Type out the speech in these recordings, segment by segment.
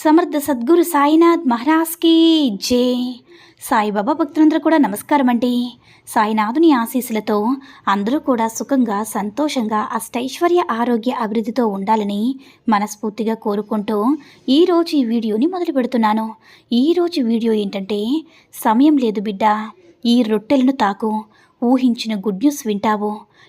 సమర్థ సద్గురు సాయినాథ్ మహారాజ్కి జే. సాయిబాబా భక్తులందరూ కూడా నమస్కారం అండి. సాయినాథుని ఆశీస్సులతో అందరూ కూడా సుఖంగా సంతోషంగా అష్టైశ్వర్య ఆరోగ్య అభివృద్ధితో ఉండాలని మనస్ఫూర్తిగా కోరుకుంటూ ఈరోజు ఈ వీడియోని మొదలు పెడుతున్నాను. ఈరోజు వీడియో ఏంటంటే సమయం లేదు బిడ్డ ఈ రొట్టెలను తాకు ఊహించిన గుడ్ న్యూస్ వింటావు.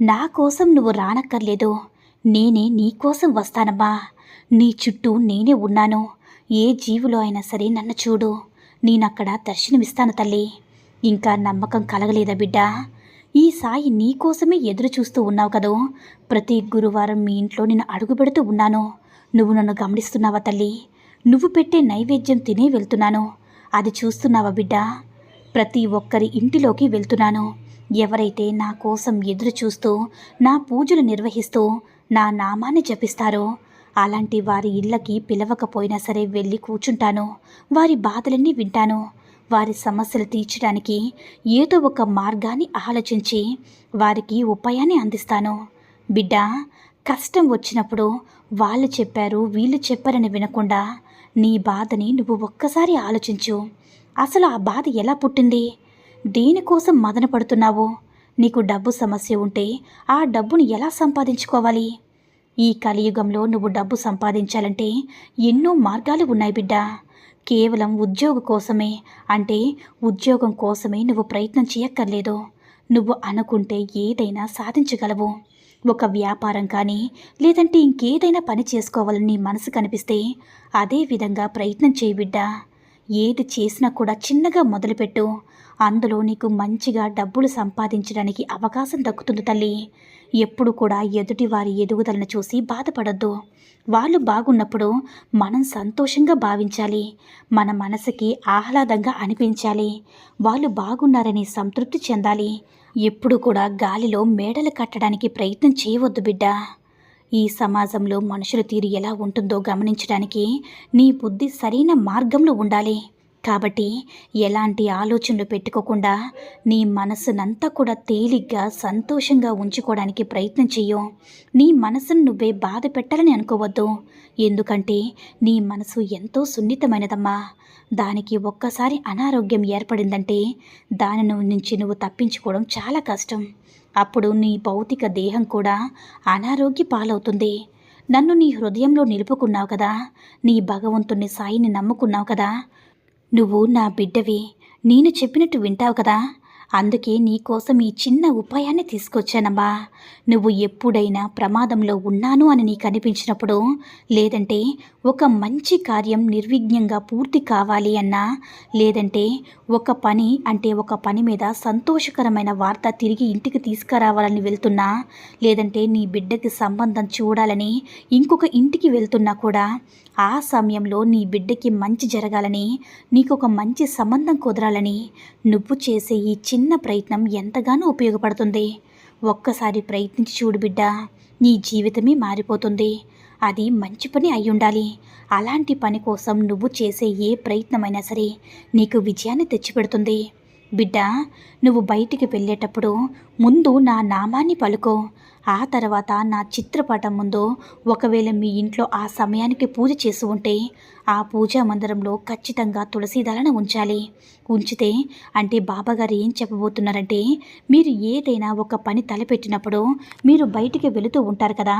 నా కోసం నువ్వు రానక్కర్లేదు. నేనే నీకోసం వస్తానమ్మా. నీ చుట్టూ నేనే ఉన్నాను. ఏ జీవులో అయినా సరే నన్ను చూడు. నేనక్కడ దర్శనమిస్తాను తల్లి. ఇంకా నమ్మకం కలగలేదా బిడ్డ? ఈ సాయి నీకోసమే ఎదురు చూస్తూ ఉన్నావు కదూ? ప్రతి గురువారం మీ ఇంట్లో నేను అడుగు పెడుతూ ఉన్నాను. నువ్వు నన్ను గమనిస్తున్నావా తల్లి? నువ్వు పెట్టే నైవేద్యం తినే వెళ్తున్నాను. అది చూస్తున్నావా బిడ్డ? ప్రతి ఒక్కరి ఇంటిలోకి వెళ్తున్నాను. ఎవరైతే నా కోసం ఎదురు చూస్తూ నా పూజలు నిర్వహిస్తూ నా నామాన్ని జపిస్తారో అలాంటి వారి ఇళ్ళకి పిలవకపోయినా సరే వెళ్ళి కూర్చుంటాను. వారి బాధలన్నీ వింటాను. వారి సమస్యలు తీర్చడానికి ఏదో ఒక మార్గాన్ని ఆలోచించి వారికి ఉపాయాన్ని అందిస్తాను. బిడ్డ కష్టం వచ్చినప్పుడు వాళ్ళు చెప్పారు వీళ్ళు చెప్పారని వినకుండా నీ బాధని నువ్వు ఒక్కసారి ఆలోచించు. అసలు ఆ బాధ ఎలా పుట్టింది? దేనికోసం మదన పడుతున్నావు నీకు డబ్బు సమస్య ఉంటే ఆ డబ్బును ఎలా సంపాదించుకోవాలి? ఈ కలియుగంలో నువ్వు డబ్బు సంపాదించాలంటే ఎన్నో మార్గాలు ఉన్నాయి బిడ్డ. కేవలం ఉద్యోగం కోసమే అంటే ఉద్యోగం కోసమే నువ్వు ప్రయత్నం చేయక్కర్లేదు. నువ్వు అనుకుంటే ఏదైనా సాధించగలవు. ఒక వ్యాపారం కానీ లేదంటే ఇంకేదైనా పని చేసుకోవాలని నీ మనసు కనిపిస్తే అదే విధంగా ప్రయత్నం చేయబిడ్డా ఏది చేసినా కూడా చిన్నగా మొదలుపెట్టు. అందులో నీకు మంచిగా డబ్బులు సంపాదించడానికి అవకాశం దక్కుతుంది తల్లి. ఎప్పుడు కూడా ఎదుటి వారి ఎదుగుదలను చూసి బాధపడద్దు. వాళ్ళు బాగున్నప్పుడు మనం సంతోషంగా భావించాలి. మన మనసుకి ఆహ్లాదంగా అనిపించాలి. వాళ్ళు బాగున్నారని సంతృప్తి చెందాలి. ఎప్పుడు కూడా గాలిలో మేడలు కట్టడానికి ప్రయత్నం చేయవద్దు బిడ్డ. ఈ సమాజంలో మనుషుల తీరు ఎలా ఉంటుందో గమనించడానికి నీ బుద్ధి సరైన మార్గంలో ఉండాలి. కాబట్టి ఎలాంటి ఆలోచనలు పెట్టుకోకుండా నీ మనసునంతా కూడా తేలిగ్గా సంతోషంగా ఉంచుకోవడానికి ప్రయత్నం చెయ్యు. నీ మనసును నువ్వే బాధ పెట్టాలని అనుకోవద్దు. ఎందుకంటే నీ మనసు ఎంతో సున్నితమైనదమ్మా. దానికి ఒక్కసారి అనారోగ్యం ఏర్పడిందంటే దాని నుంచి నువ్వు తప్పించుకోవడం చాలా కష్టం. అప్పుడు నీ భౌతిక దేహం కూడా అనారోగ్య పాలవుతుంది. నన్ను నీ హృదయంలో నిలుపుకున్నావు కదా. నీ భగవంతుని సాయిని నమ్ముకున్నావు కదా. నువ్వు నా బిడ్డవి. నేను చెప్పినట్టు వింటావు కదా? అందుకే నీకోసం ఈ చిన్న ఉపాయాన్ని తీసుకొచ్చానమ్మా. నువ్వు ఎప్పుడైనా ప్రమాదంలో ఉన్నాను అని నీకు అనిపించినప్పుడు లేదంటే ఒక మంచి కార్యం నిర్విఘ్నంగా పూర్తి కావాలి అన్నా లేదంటే ఒక పని అంటే ఒక పని మీద సంతోషకరమైన వార్త తిరిగి ఇంటికి తీసుకురావాలని వెళ్తున్నా లేదంటే నీ బిడ్డకి సంబంధం చూడాలని ఇంకొక ఇంటికి వెళ్తున్నా కూడా ఆ సమయంలో నీ బిడ్డకి మంచి జరగాలని నీకు ఒక మంచి సంబంధం కుదరాలని నువ్వు చేసే ఈ చిన్న ప్రయత్నం ఎంతగానో ఉపయోగపడుతుంది. ఒక్కసారి ప్రయత్నించి చూడు బిడ్డ నీ జీవితమే మారిపోతుంది. అది మంచి పని అయి ఉండాలి అలాంటి పని కోసం నువ్వు చేసే ఏ ప్రయత్నమైనా సరే నీకు విజయాన్ని తెచ్చిపెడుతుంది. బిడ్డ నువ్వు బయటికి వెళ్ళేటప్పుడు ముందు నా నామాన్ని పలుకో. ఆ తర్వాత నా చిత్రపటం ముందు ఒకవేళ మీ ఇంట్లో ఆ సమయానికి పూజ చేసి ఉంటే ఆ పూజా మందిరంలో ఖచ్చితంగా తులసి దళన ఉంచాలి. ఉంచితే అంటే బాబాగారు ఏం చెప్పబోతున్నారంటే మీరు ఏదైనా ఒక పని తలపెట్టినప్పుడు మీరు బయటికి వెళుతూ ఉంటారు కదా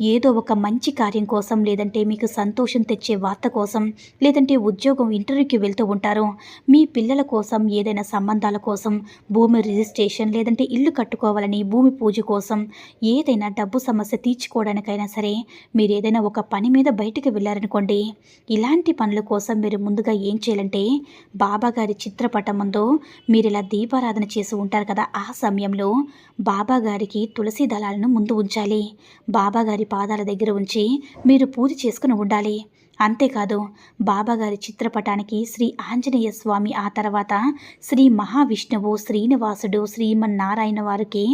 ఏదో ఒక మంచి కార్యం కోసం లేదంటే మీకు సంతోషం తెచ్చే వార్త కోసం లేదంటే ఉద్యోగం ఇంటర్వ్యూకి వెళ్తూ ఉంటారు. మీ పిల్లల కోసం ఏదైనా సంబంధాల కోసం భూమి రిజిస్ట్రేషన్ లేదంటే ఇల్లు కట్టుకోవాలని భూమి పూజ కోసం ఏదైనా డబ్బు సమస్య తీర్చుకోవడానికైనా సరే మీరు ఏదైనా ఒక పని మీద బయటికి వెళ్ళారనుకోండి ఇలాంటి పనుల కోసం మీరు ముందుగా ఏం చేయాలంటే బాబాగారి చిత్రపటం ముందు మీరు ఇలా దీపారాధన చేసి ఉంటారు కదా ఆ సమయంలో బాబాగారికి తులసి దళాలను ముందు ఉంచాలి. బాబాగారి పాదాల దగ్గర ఉంచి మీరు పూజ చేసుకుని ఉండాలి. అంతేకాదు బాబాగారి చిత్రపటానికి శ్రీ ఆంజనేయ స్వామి ఆ తర్వాత శ్రీ మహావిష్ణువు శ్రీనివాసుడు శ్రీమన్నారాయణ వారికి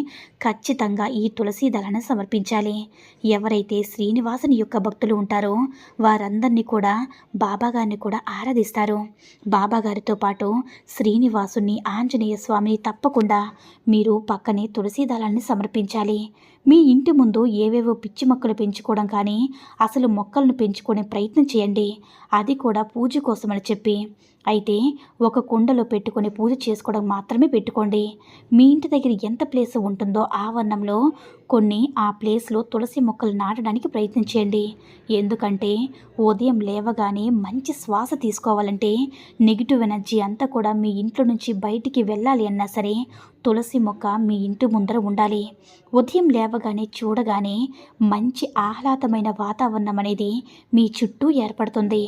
ఖచ్చితంగా ఈ తులసి దళను సమర్పించాలి. ఎవరైతే శ్రీనివాసుని యొక్క భక్తులు ఉంటారో వారందరినీ కూడా బాబాగారిని కూడా ఆరాధిస్తారు. బాబాగారితో పాటు శ్రీనివాసుని ఆంజనేయ స్వామిని తప్పకుండా మీరు పక్కనే తులసి దళాన్ని సమర్పించాలి. మీ ఇంటి ముందు ఏవేవో పిచ్చి మొక్కలు పెంచుకోవడం కానీ అసలు మొక్కలను పెంచుకునే ప్రయత్నం చేయండి. అది కూడా పూజ కోసమని చెప్పి. అయితే ఒక కుండలో పెట్టుకొని పూజ చేసుకోవడం మాత్రమే పెట్టుకోండి. మీ ఇంటి దగ్గర ఎంత ప్లేస్ ఉంటుందో ఆవరణంలో కొన్ని ఆ ప్లేస్లో తులసి మొక్కలు నాటడానికి ప్రయత్నించండి ఎందుకంటే ఉదయం లేవగానే మంచి శ్వాస తీసుకోవాలంటే నెగిటివ్ ఎనర్జీ అంతా కూడా మీ ఇంట్లో నుంచి బయటికి వెళ్ళాలి అన్నా సరే తులసి మొక్క మీ ఇంటి ముందర ఉండాలి. ఉదయం లేవగానే చూడగానే మంచి ఆహ్లాదమైన వాతావరణం అనేది మీ చుట్టూ ఏర్పడుతుంది.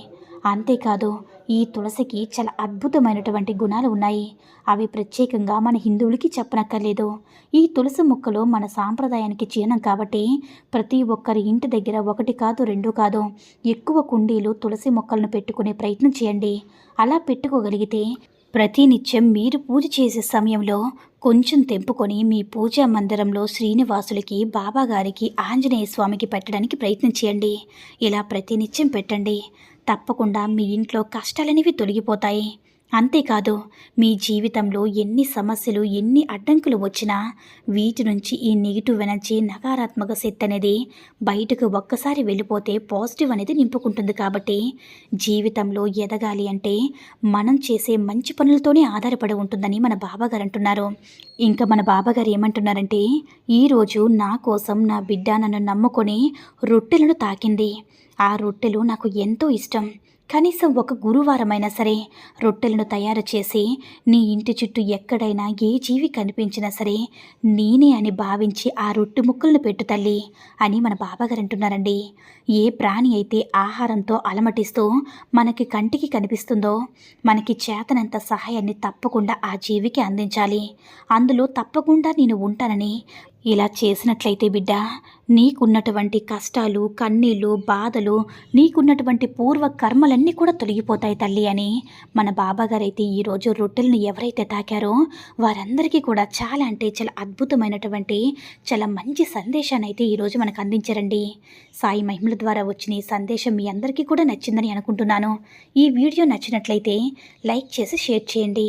అంతేకాదు ఈ తులసికి చాలా అద్భుతమైనటువంటి గుణాలు ఉన్నాయి. అవి ప్రత్యేకంగా మన హిందువులకి చెప్పనక్కర్లేదు. ఈ తులసి మొక్కలు మన సాంప్రదాయానికి చిహ్నం కాబట్టి ప్రతి ఒక్కరి ఇంటి దగ్గర ఒకటి కాదు రెండు కాదు. ఎక్కువ కుండీలు తులసి మొక్కలను పెట్టుకునే ప్రయత్నం చేయండి. అలా పెట్టుకోగలిగితే ప్రతినిత్యం మీరు పూజ చేసే సమయంలో కొంచెం తెంపుకొని మీ పూజా మందిరంలో శ్రీనివాసులకి బాబాగారికి ఆంజనేయ స్వామికి పెట్టడానికి ప్రయత్నం చేయండి. ఇలా ప్రతినిత్యం పెట్టండి. తప్పకుండా మీ ఇంట్లో కష్టాలనేవి తొలగిపోతాయి. అంతేకాదు మీ జీవితంలో ఎన్ని సమస్యలు ఎన్ని అడ్డంకులు వచ్చినా వీటి నుంచి ఈ నెగిటివ్ ఎనర్జీ నకారాత్మక శక్తి అనేది బయటకు ఒక్కసారి వెళ్ళిపోతే పాజిటివ్ అనేది నింపుకుంటుంది కాబట్టి జీవితంలో ఎదగాలి అంటే మనం చేసే మంచి పనులతోనే ఆధారపడి ఉంటుందని మన బాబాగారు అంటున్నారు. ఇంకా మన బాబాగారు ఏమంటున్నారంటే ఈరోజు నా కోసం నా బిడ్డ నన్ను నమ్ముకొని రొట్టెలను తాకింది. ఆ రొట్టెలు నాకు ఎంతో ఇష్టం. కనీసం ఒక గురువారమైనా సరే రొట్టెలను తయారు చేసి నీ ఇంటి చుట్టూ ఎక్కడైనా ఏ జీవి కనిపించినా సరే నేనే అని భావించి ఆ రొట్టె ముక్కలను పెట్టు తల్లి అని మన బాబాగారు అంటున్నారండి. ఏ ప్రాణి అయితే ఆహారంతో అలమటిస్తూ మనకి కంటికి కనిపిస్తుందో మనకి చేతనంత సహాయాన్ని తప్పకుండా ఆ జీవికి అందించాలి. అందులో తప్పకుండా నేను ఉంటానని ఇలా చేసినట్లయితే బిడ్డ నీకున్నటువంటి కష్టాలు కన్నీళ్ళు బాధలు నీకున్నటువంటి పూర్వ కర్మలన్నీ కూడా తొలగిపోతాయి తల్లి అని మన బాబాగారైతే ఈరోజు రొట్టెలను ఎవరైతే తాకారో వారందరికీ కూడా చాలా అంటే చాలా అద్భుతమైనటువంటి చాలా మంచి సందేశాన్ని అయితే ఈరోజు మనకు అందించారండి. సాయి మహిమల ద్వారా వచ్చిన ఈ సందేశం మీ అందరికీ కూడా నచ్చిందని అనుకుంటున్నాను. ఈ వీడియో నచ్చినట్లయితే లైక్ చేసి షేర్ చేయండి.